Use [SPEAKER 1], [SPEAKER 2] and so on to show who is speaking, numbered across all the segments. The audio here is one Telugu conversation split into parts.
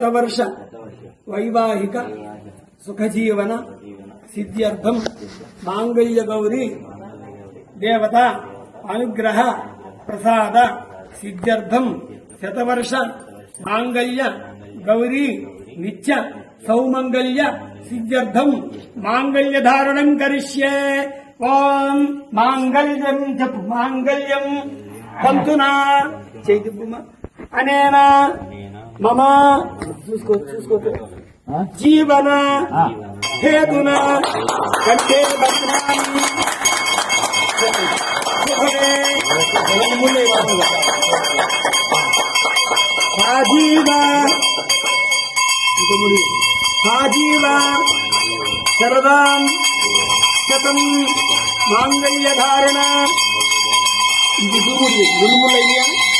[SPEAKER 1] వర్ష వైవాహిక సుఖజీవన సిద్ధ్యర్థం మాంగళ్య గౌరి దేవత అనుగ్రహ ప్రసాద సిద్ధ్యర్థం శతవర్ష మాంగళ్య గౌరీ నిత్య సౌమంగళ్య సిద్ధ్యర్థం మాంగళ్య ధారణం కరిష్యే. ఓం మాంగళ్యం మాంగళ్యం తంతునా. చైతుమ్మ అనేనా మమ చూసుకో చూసుకో జీవన హేతున కంటే భద్రాన్ని శుభమే ముల్లే వాసుగా. సాజీవ ఇంకా ముల్లి. సాజీవ శరదాం శతం మాంగళ్యధారణ ఇది దూముడి గురుములయ్య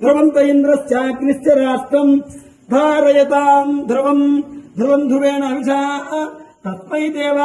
[SPEAKER 1] ధ్రువంత ఇంద్రశ్చాగ్నిశ్చ రాష్ట్రం. ధారయతాం ధ్రువం. ధ్రువం ధ్రువేణ విషా. తస్మై దేవా.